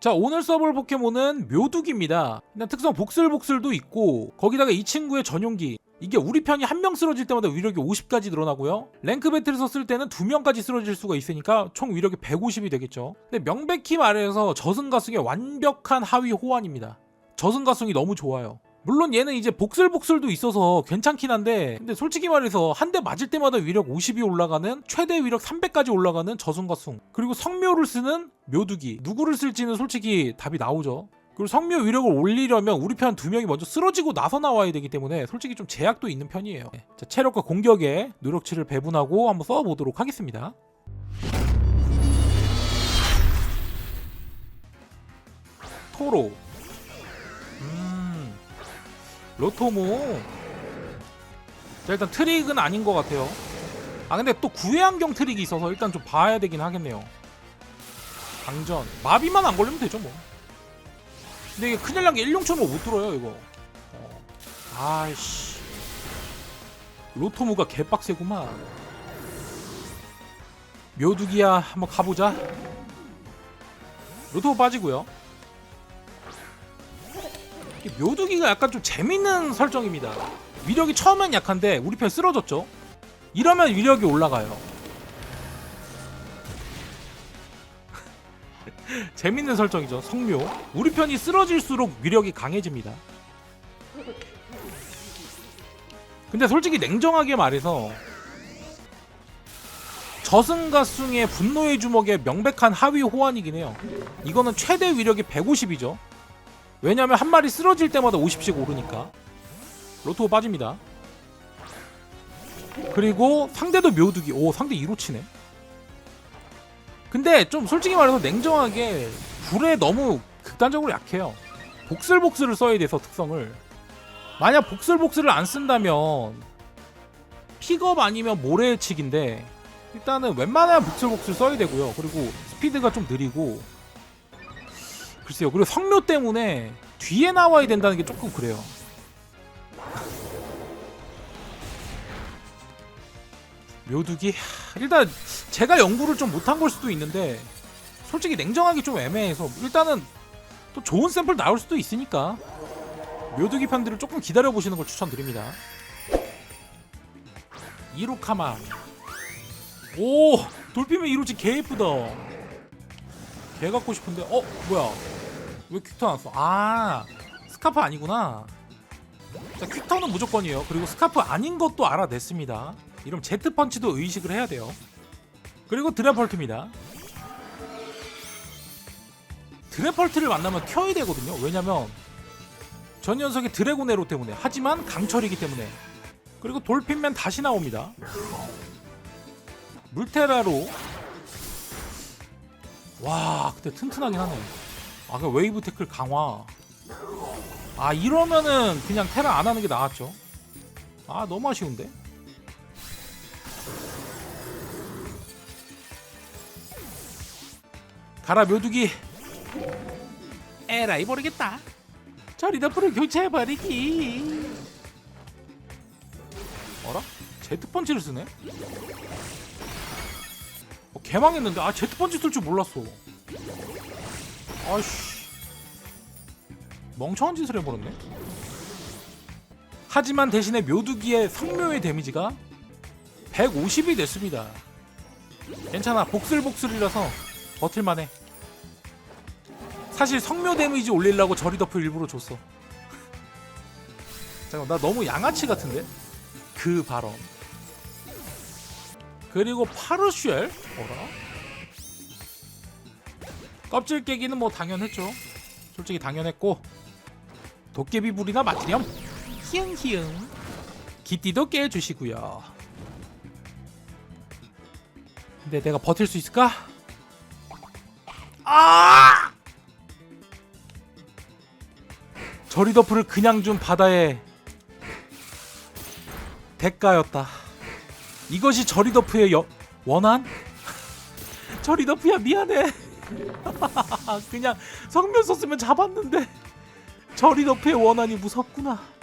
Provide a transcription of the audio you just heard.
자 오늘 써볼 포켓몬은 묘둑입니다. 일단 특성 복슬복슬도 있고 거기다가 이 친구의 전용기. 이게 우리 편이 한 명 쓰러질 때마다 위력이 50까지 늘어나고요. 랭크 배틀에서 쓸 때는 두 명까지 쓰러질 수가 있으니까 총 위력이 150이 되겠죠. 근데 명백히 말해서 저승가승의 완벽한 하위 호환입니다. 저승가승이 너무 좋아요 물론 얘는 이제 복슬복슬도 있어서 괜찮긴 한데 근데 솔직히 말해서 한 대 맞을 때마다 위력 50이 올라가는 최대 위력 300까지 올라가는 저승가승. 그리고 성묘를 쓰는 묘두기. 누구를 쓸지는 솔직히 답이 나오죠. 그리고 성묘 위력을 올리려면 우리 편 두 명이 먼저 쓰러지고 나서 나와야 되기 때문에 솔직히 좀 제약도 있는 편이에요. 네. 자, 체력과 공격에 노력치를 배분하고 한번 써보도록 하겠습니다. 토로. 음 로토모. 자 일단 트릭은 아닌 것 같아요. 아 근데 또 구해안경 트릭이 있어서 일단 좀 봐야 되긴 하겠네요. 강전. 마비만 안 걸리면 되죠 뭐. 근데 이게 큰일 난 게 일용천으로 못 들어요 이거. 어. 아이씨. 로토무가 개빡세구만. 묘두기야 한번 가보자. 로토무 빠지고요 이 묘두기가 약간 좀 재밌는 설정입니다. 위력이 처음엔 약한데 우리 편 쓰러졌죠? 이러면 위력이 올라가요. 재밌는 설정이죠. 성묘. 우리 편이 쓰러질수록 위력이 강해집니다. 근데 솔직히 냉정하게 말해서 저승과 숭의 분노의 주먹의 명백한 하위 호환이긴 해요. 이거는 최대 위력이 150이죠. 왜냐면 한 마리 쓰러질 때마다 50씩 오르니까. 로토 빠집니다. 그리고 상대도 묘두기. 오 상대 2로 치네. 근데 좀 솔직히 말해서 냉정하게 불에 너무 극단적으로 약해요. 복슬복슬을 써야 돼서 특성을. 만약 복슬복슬을 안 쓴다면 픽업 아니면 모래치기인데 일단은 웬만하면 복슬복슬 써야 되고요. 그리고 스피드가 좀 느리고 글쎄요. 그리고 성묘 때문에 뒤에 나와야 된다는 게 조금 그래요. 묘두기 하, 일단 제가 연구를 좀 못한 걸 수도 있는데 솔직히 냉정하게 좀 애매해서 일단은 또 좋은 샘플 나올 수도 있으니까 묘두기 편들을 조금 기다려 보시는 걸 추천드립니다. 이로카마 오 돌피면 이로치 개 예쁘다. 개 갖고 싶은데 어 뭐야 왜 퀵터 나왔어? 아 스카프 아니구나. 자 퀵터는 무조건이에요. 그리고 스카프 아닌 것도 알아냈습니다. 이러면 제트펀치도 의식을 해야 돼요. 그리고 드래펄트입니다. 드래펄트를 만나면 켜야 되거든요. 왜냐면 전 녀석이 드래곤 에로 때문에 하지만 강철이기 때문에. 그리고 돌핀맨 다시 나옵니다. 물테라로. 와 근데 튼튼하긴 하네 아 그 웨이브 태클 강화. 아 이러면은 그냥 테라 안 하는 게 나았죠. 아 너무 아쉬운데? 가라 묘두기. 에라이 모르겠다. 저리 덮으로 교체해버리기. 어라? 제트펀치를 쓰네? 어, 개망했는데. 아 제트펀치 쓸 줄 몰랐어 아씨. 멍청한 짓을 해버렸네. 하지만 대신에 묘두기의 성묘의 데미지가 150이 됐습니다. 괜찮아 복슬복슬이라서 버틸만해. 사실 성묘 데미지 올리려고 저리더프 일부러 줬어. 잠깐 나 너무 양아치 같은데? 그 발언. 그리고 파르슈엘? 어라? 껍질 깨기는 뭐 당연했죠. 솔직히 당연했고 도깨비 불이나 맞으렴 히응히응 기띠도 깨주시고요. 근데 내가 버틸 수 있을까? 아! 저리더프를 그냥 준 바다의 대가였다. 이것이 저리더프의 여, 원한? 저리더프야 미안해. 그냥 성면 썼으면 잡았는데 저리더프의 원한이 무섭구나.